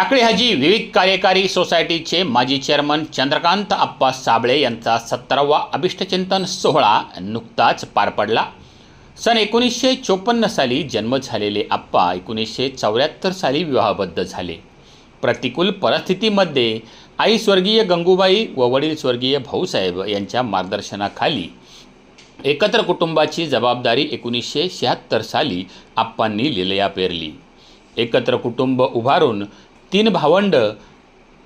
टाकळी हाजी विविध कार्यकारी सोसायटीचे माजी चेअरमन चंद्रकांत आप्पा साबळे यांचा सत्तरावा अभिष्टचिंतन सोहळा नुकताच पार पडला. सन एकोणीसशे चोपन्न साली जन्म झालेले आप्पा एकोणीसशे चौऱ्याहत्तर साली विवाहबद्ध झाले. प्रतिकूल परिस्थितीमध्ये आई स्वर्गीय गंगूबाई व वडील स्वर्गीय भाऊसाहेब यांच्या मार्गदर्शनाखाली एकत्र कुटुंबाची जबाबदारी एकोणीसशे शहात्तर साली आप्पांनी लिलया पेरली. एकत्र कुटुंब उभारून तीन भावंड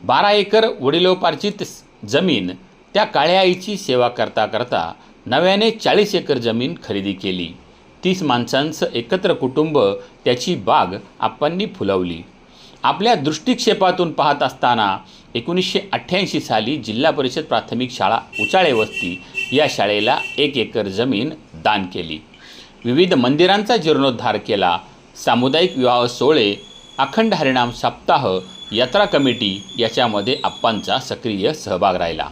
बारा एकर वडिलोपार्जित जमीन त्या काळ्या आईची सेवा करता करता नव्याने चाळीस एकर जमीन खरेदी केली. तीस माणसांचं एकत्र कुटुंब त्याची बाग आप्पांनी फुलवली. आपल्या दृष्टिक्षेपातून पाहत असताना एकोणीसशे अठ्ठ्याऐंशी साली जिल्हा परिषद प्राथमिक शाळा उचाळे वस्ती या शाळेला एक एकर जमीन दान केली. विविध मंदिरांचा जीर्णोद्धार केला. सामुदायिक विवाह सोहळे अखंड हरिणाम सप्ताह यात्रा कमिटी याच्यामध्ये आप्पांचा सक्रिय सहभाग राहिला.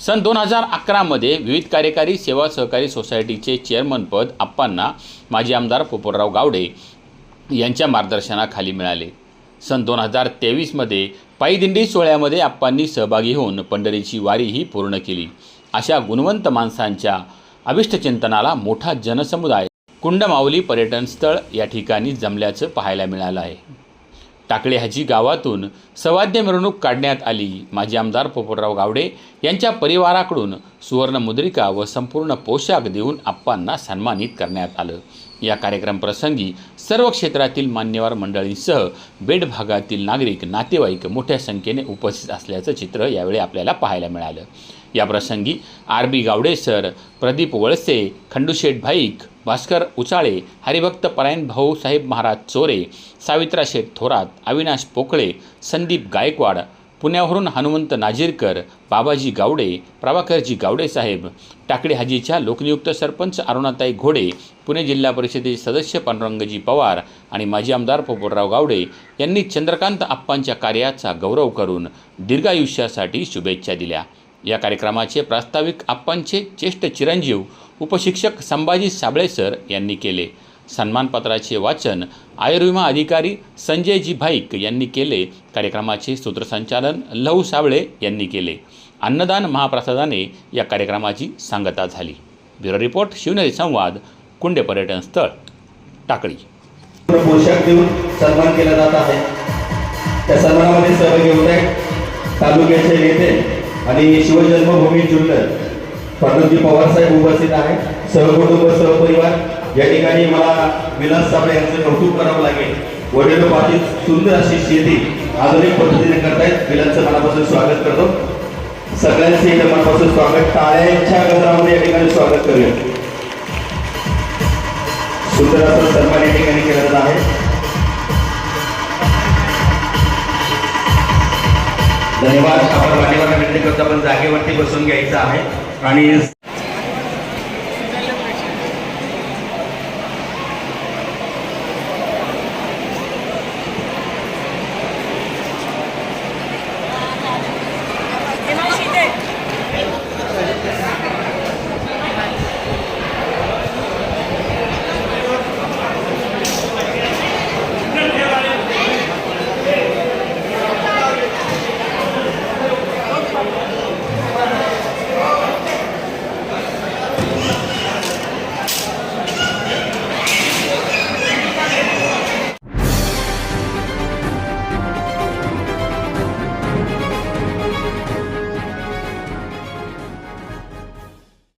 सन दोन हजार अकरामध्ये विविध कार्यकारी सेवा सहकारी सोसायटीचे चेअरमनपद आप्पांना माजी आमदार पोपटराव गावडे यांच्या मार्गदर्शनाखाली मिळाले. सन दोन हजार तेवीसमध्ये पायीदिंडी सोहळ्यामध्ये आप्पांनी सहभागी होऊन पंढरीची वारीही पूर्ण केली. अशा गुणवंत माणसांच्या अभिष्टचिंतनाला मोठा जनसमुदाय कुंडमाऊली पर्यटन स्थळ या ठिकाणी जमल्याचं पाहायला मिळालं आहे. टाकळे हाजी गावातून सवाद्य मिरवणूक काढण्यात आली. माजी आमदार पोपटराव गावडे यांच्या परिवाराकडून सुवर्ण मुद्रिका व संपूर्ण पोशाख देऊन आप्पांना सन्मानित करण्यात आलं. या कार्यक्रम प्रसंगी सर्व क्षेत्रातील मान्यवर मंडळींसह बेड भागातील नागरिक नातेवाईक मोठ्या संख्येने उपस्थित असल्याचं चित्र यावेळी आपल्याला पाहायला मिळालं. या प्रसंगी R B Gawade sir Pradeep Walse Khandusheth Bhaik Bhaskar Uchale हरिभक्त परायण भाऊसाहेब महाराज चोरे सावित्रा शेठ थोरात अविनाश पोकळे संदीप गायकवाड पुण्यावरून हनुमंत नाजीरकर बाबाजी गावडे प्रभाकरजी गावडे साहेब टाकडे हाजीच्या लोकनियुक्त सरपंच अरुणाताई घोडे पुणे जिल्हा परिषदेचे सदस्य पांडुरंगजी पवार आणि माजी आमदार पोपटराव गावडे यांनी चंद्रकांत आप्पांच्या कार्याचा गौरव करून दीर्घायुष्यासाठी शुभेच्छा दिल्या. या कार्यक्रमाचे प्रास्ताविक आप्पांचे ज्येष्ठ चिरंजीव उपशिक्षक संभाजी साबळे सर यांनी केले. सन्मानपत्राचे वाचन आयुर्विमा अधिकारी संजयजी भाईक यांनी केले. कार्यक्रमाचे सूत्रसंचालन लहू साबळे यांनी केले. अन्नदान महाप्रसादाने या कार्यक्रमाची सांगता झाली. ब्युरो रिपोर्ट शिवनेरी संवाद कुंडे पर्यटन स्थळ टाकळी. पोशाख देऊन सन्मान केला जात आहे. त्या सन्मानामध्ये सहभागी होत आहेत तालुक्याचे नेते आणि शिवजन्मभूमी जुन्नर. पार्वती पवार साहेब उपस्थित आहेत सहकुटुंब सहपरिवार या ठिकाणी मला विलास साबळे यांचं कौतुक करावं लागेल. वडील पाटील सुंदर अशी शेती आधुनिक पद्धतीने करतायत. विलासचं मनापासून स्वागत करतो. सगळ्यांचे मनापासून स्वागत. टाळ्यांच्या गजरामध्ये या ठिकाणी स्वागत करूया. सुंदर असं सन्मान या ठिकाणी केलेलं आहे. धन्यवाद. आपण मान्यवर विनंती करतो आपण जागेवरती बसून घ्यायचं आहे. आणि